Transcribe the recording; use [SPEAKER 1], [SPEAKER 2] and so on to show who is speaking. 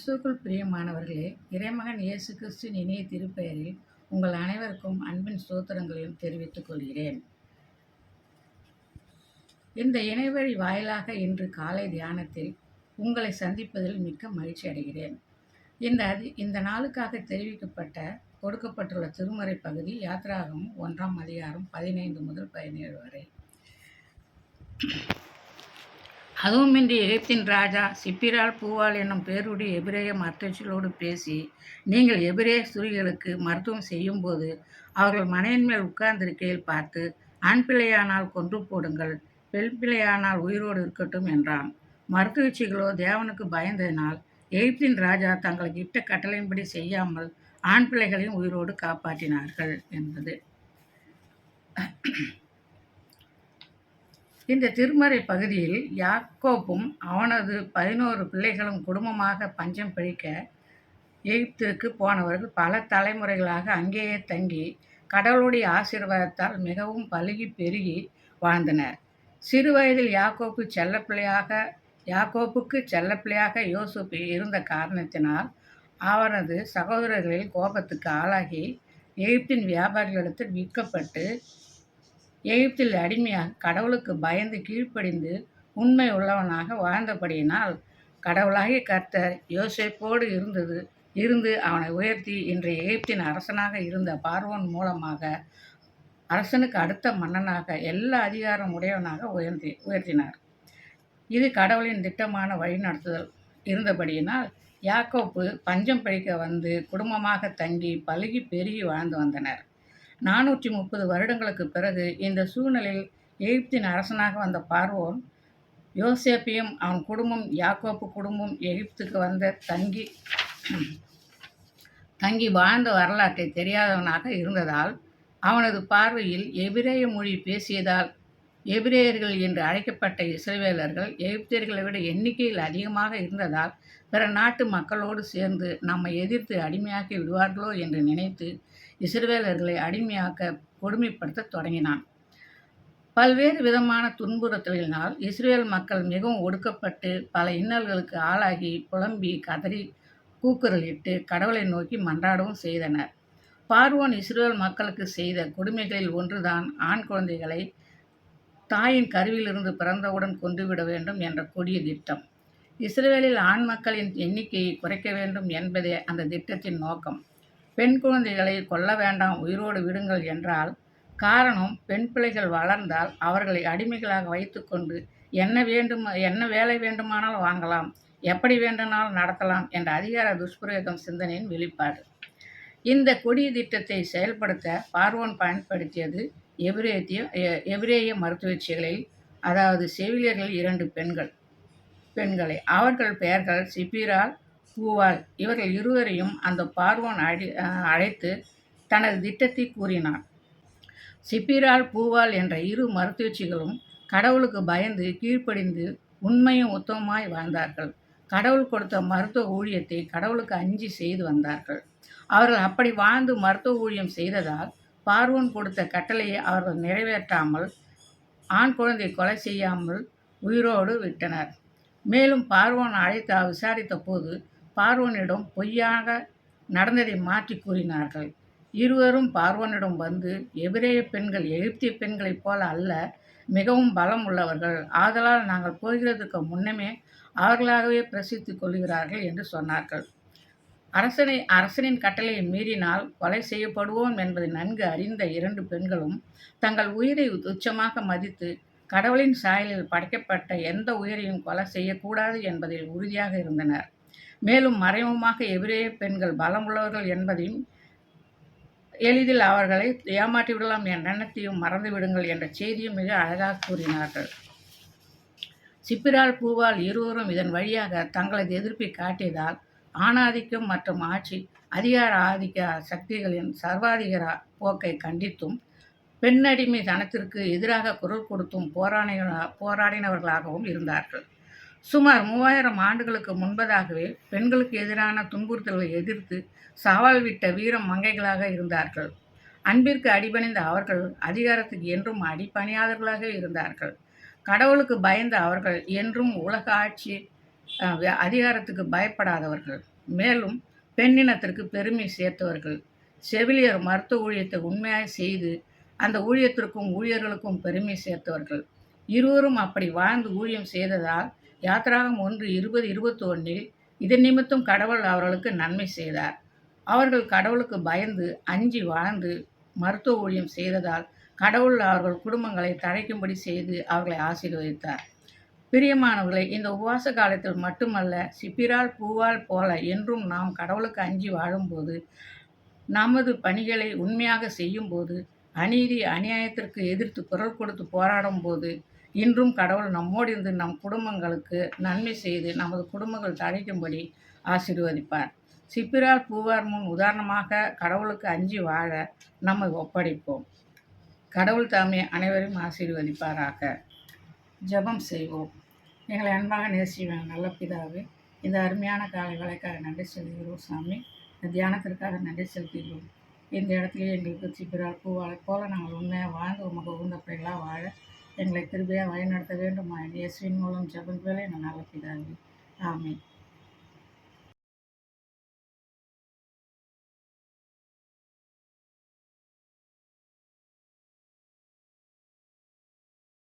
[SPEAKER 1] கிறிஸ்துக்குள் பிரியமானவர்களே இறைமகன் இயேசு கிறிஸ்துவின் இணைய திருப்பெயரில் உங்கள் அனைவருக்கும் அன்பின் சூத்திரங்களையும் தெரிவித்துக் கொள்கிறேன். இந்த இணைவழி வாயிலாக இன்று காலை தியானத்தில் உங்களை சந்திப்பதில் மிக்க மகிழ்ச்சி அடைகிறேன். இந்த அதி இந்த நாளுக்காக தெரிவிக்கப்பட்ட கொடுக்கப்பட்டுள்ள திருமறை பகுதி யாத்ராகம் ஒன்றாம் அதிகாரம் பதினைந்து முதல் பதினேழு வரை. அதுவுமின்றி எகிப்தின் ராஜா சிப்பிரால் பூவால் என்னும் பேருடைய எபிரேய மருத்துவர்களோடு பேசி நீங்கள் எபிரேய ஸ்திரீகளுக்கு மருத்துவம் செய்யும்போது அவர்கள் மனையின் மேல் உட்கார்ந்திருக்கையில் பார்த்து ஆண் பிள்ளையானால் கொன்று போடுங்கள் பெண் பிள்ளையானால் உயிரோடு இருக்கட்டும் என்றான். மருத்துவச்சிகளோ தேவனுக்கு பயந்ததினால் எகிப்தின் ராஜா தங்களுக்கு இட்ட கட்டளையின்படி செய்யாமல் ஆண் பிள்ளைகளையும் உயிரோடு காப்பாற்றினார்கள் என்பது. இந்த திருமறை பகுதியில் யாக்கோப்பும் அவனது பதினோரு பிள்ளைகளும் குடும்பமாக பஞ்சம் பிழிக்க எகிப்திற்கு போனவர்கள் பல தலைமுறைகளாக அங்கேயே தங்கி கடவுளுடைய ஆசீர்வாதத்தால் மிகவும் பழுகி பெருகி வாழ்ந்தனர். சிறு வயதில் யாக்கோப்பு செல்லப்பிள்ளையாக யாக்கோப்புக்கு செல்லப்பிள்ளையாக யோசுப் இருந்த காரணத்தினால் அவரது சகோதரர்களில் கோபத்துக்கு ஆளாகி எகிப்தின் வியாபாரிகளிடத்தில் விற்கப்பட்டு எகிப்தில் அடிமையாக கடவுளுக்கு பயந்து கீழ்ப்படிந்து உண்மை உள்ளவனாக வாழ்ந்தபடியினால் கடவுளாகிய கர்த்தர் யோசேப்போடு இருந்தது இருந்து அவனை உயர்த்தி இன்றைய எகிப்தின் அரசனாக இருந்த பார்வோன் மூலமாக அரசனுக்கு அடுத்த மன்னனாக எல்லா அதிகாரம் உடையவனாக உயர்த்தி உயர்த்தினார். இது கடவுளின் திட்டமான வழிநடத்துதல். இருந்தபடியினால் யாக்கோப்பு பஞ்சம் பிழைக்க வந்து குடும்பமாக தங்கி பழுகி பெருகி வாழ்ந்து வந்தனர். நானூற்றி முப்பது வருடங்களுக்கு பிறகு இந்த சூழ்நிலையில் எகிப்தின் அரசனாக வந்த பார்வோன் யோசேப்பையும் அவன் குடும்பம் யாக்கோப்பு குடும்பம் எகிப்துக்கு வந்த தங்கி தங்கி வாழ்ந்த வரலாற்றை தெரியாதவனாக இருந்ததால் அவனது பார்வையில் எபிரேய மொழி பேசியதால் எபிரேயர்கள் என்று அழைக்கப்பட்ட இஸ்ரேவேலர்கள் எகிப்தியர்களை விட எண்ணிக்கையில் அதிகமாக இருந்ததால் பிற நாட்டு மக்களோடு சேர்ந்து நம்மை எதிர்த்து அடிமையாக்கி விடுவார்களோ என்று நினைத்து இஸ்ரேலர்களை அடிமையாக்க கொடுமைப்படுத்த தொடங்கினான். பல்வேறு விதமான துன்புறுத்தலினால் இஸ்ரேல் மக்கள் மிகவும் ஒடுக்கப்பட்டு பல இன்னல்களுக்கு ஆளாகி புலம்பி கதறி கூக்குரலிட்டு கடவுளை நோக்கி மன்றாடவும் செய்தனர். பார்வோன் இஸ்ரேல் மக்களுக்கு செய்த கொடுமைகளில் ஒன்றுதான் ஆண் குழந்தைகளை தாயின் கருவிலிருந்து பிறந்தவுடன் கொண்டுவிட வேண்டும் என்ற கொடிய திட்டம். இஸ்ரேலில் ஆண் மக்களின் எண்ணிக்கையை குறைக்க வேண்டும் என்பதே அந்த திட்டத்தின் நோக்கம். பெண் குழந்தைகளை கொல்ல வேண்டாம் உயிரோடு விடுங்கள் என்றால் காரணம் பெண் பிள்ளைகள் வளர்ந்தால் அவர்களை அடிமைகளாக வைத்துக்கொண்டு என்ன வேண்டும் என்ன வேலை வேண்டுமானால் வாங்கலாம் எப்படி வேண்டுமானாலும் நடத்தலாம் என்ற அதிகார துஷ்பிரயோகம் சிந்தனையின் வெளிப்பாடு. இந்த கொடிய திட்டத்தை செயல்படுத்த பார்வோன் பயன்படுத்தியது எபிரேத்திய எ- எபிரேய மருத்துவச்சிகளில் அதாவது செவிலியர்கள் இரண்டு பெண்கள் பெண்களை. அவர்கள் பெயர்கள் சிப்பிரால் பூவால். இவர்கள் இருவரையும் அந்த பார்வோன் அடி அழைத்து தனது திட்டத்தை கூறினார் சிப்பிரால் பூவால் என்ற இரு மருத்துவச்சிகளும் கடவுளுக்கு பயந்து கீழ்ப்படிந்து உண்மையும் உத்தமமாய் வாழ்ந்தார்கள். கடவுள் கொடுத்த மருத்துவ ஊழியத்தை கடவுளுக்கு அஞ்சி செய்து வந்தார்கள். அவர்கள் அப்படி வாழ்ந்து மருத்துவ ஊழியம் செய்ததால் பார்வோன் கொடுத்த கட்டளையை அவர்கள் நிறைவேற்றாமல் ஆண் குழந்தை கொலை செய்யாமல் உயிரோடு விட்டனர். மேலும் பார்வோன் அழைத்து விசாரித்த போது பார்வோனிடம் பொய்யாக நடந்ததை மாற்றி கூறினார்கள். இருவரும் பார்வோனிடம் வந்து எபிரேய பெண்கள் எகிப்திய பெண்களைப் போல அல்ல மிகவும் பலம் உள்ளவர்கள். ஆதலால் நாங்கள் போகிறதுக்கு முன்னமே அவர்களாகவே பிரசித்து கொள்கிறார்கள் என்று சொன்னார்கள். அரசனை அரசனின் கட்டளையை மீறினால் கொலை செய்யப்படுவோம் என்பதை நன்கு அறிந்த இரண்டு பெண்களும் தங்கள் உயிரை துச்சமாக மதித்து கடவுளின் சாயலில் படைக்கப்பட்ட எந்த உயிரையும் கொலை செய்யக்கூடாது என்பதில் உறுதியாக இருந்தனர். மேலும் மறைமுகமாக எபிரேய பெண்கள் பலமுள்ளவர்கள் என்பதையும் எளிதில் அவர்களை ஏமாற்றிவிடலாம் என் என்ற எண்ணத்தையும் மறந்துவிடுங்கள் என்ற செய்தியும் மிக அழகாக கூறினார்கள். சிப்பிரால் பூவால் இருவரும் இதன் வழியாக தங்களது எதிர்ப்பை காட்டியதால் ஆணாதிக்கம் மற்றும் ஆட்சி அதிகார ஆதிக்க சக்திகளின் சர்வாதிகார போக்கை கண்டித்தும் பெண்ணடிமை தனத்திற்கு எதிராக குரல் கொடுத்தும் போராடின போராடினவர்களாகவும் இருந்தார்கள். சுமார் மூவாயிரம் ஆண்டுகளுக்கு முன்பதாகவே பெண்களுக்கு எதிரான துன்புறுத்தல்களை எதிர்த்து சவால் விட்ட வீரம் மங்கைகளாக இருந்தார்கள். அன்பிற்கு அடிபணிந்த அவர்கள் அதிகாரத்துக்கு என்றும் அடிபணியாதவர்களாக இருந்தார்கள். கடவுளுக்கு பயந்த அவர்கள் என்றும் உலக ஆட்சி அதிகாரத்துக்கு பயப்படாதவர்கள். மேலும் பெண்ணினத்திற்கு பெருமை சேர்த்தவர்கள். செவிலியர் மருத்துவ ஊழியத்தை உண்மையாக செய்து அந்த ஊழியத்திற்கும் ஊழியர்களுக்கும் பெருமை சேர்த்தவர்கள். இருவரும் அப்படி வாழ்ந்து ஊழியம் செய்ததால் யாத்திராகம் ஒன்று இருபது இருபத்தி ஒன்றில் இதன் நிமித்தம் கடவுள் அவர்களுக்கு நன்மை செய்தார். அவர்கள் கடவுளுக்கு பயந்து அஞ்சி வாழ்ந்து மருத்துவ ஊழியம் செய்ததால் கடவுள் அவர்கள் குடும்பங்களை தழைக்கும்படி செய்து அவர்களை ஆசீர்வதித்தார். பிரியமானவர்களை இந்த உபவாச காலத்தில் மட்டுமல்ல சிப்பிரால் பூவால் போல என்றும் நாம் கடவுளுக்கு அஞ்சி வாழும்போது நமது பணிகளை உண்மையாக செய்யும்போது அநீதி அநியாயத்திற்கு எதிர்த்து குரல் கொடுத்து போராடும் போது இன்றும் கடவுள் நம்மோடு இருந்து நம் குடும்பங்களுக்கு நன்மை செய்து நமது குடும்பங்கள் தழைக்கும்படி ஆசீர்வதிப்பார். சிப்பிரால் பூவார் முன் உதாரணமாக கடவுளுக்கு அஞ்சி வாழ நம்மை ஒப்படைப்போம். கடவுள் தாமே அனைவரையும் ஆசீர்வதிப்பாராக. ஜெபம் செய்வோம். எங்களை அன்பாக நேசிவேன் நல்ல பிதாவே இந்த அருமையான காலை வேலைக்காக நன்றி செலுத்துகிறோம் சாமி. இந்த தியானத்திற்காக நன்றி செலுத்துகிறோம். இந்த இடத்துல எங்களுக்கு சிப்பிரால் பூவாளை போல நாங்கள் உண்மையாக வாழ்ந்து உமக்கு உகந்த பிள்ளைகளாக வாழ எங்களை திருப்பியாக வழிநடத்த வேண்டுமா இயேசுவின் மூலம் ஜெபம் வேலை நல்ல பிதாவே ஆமென்.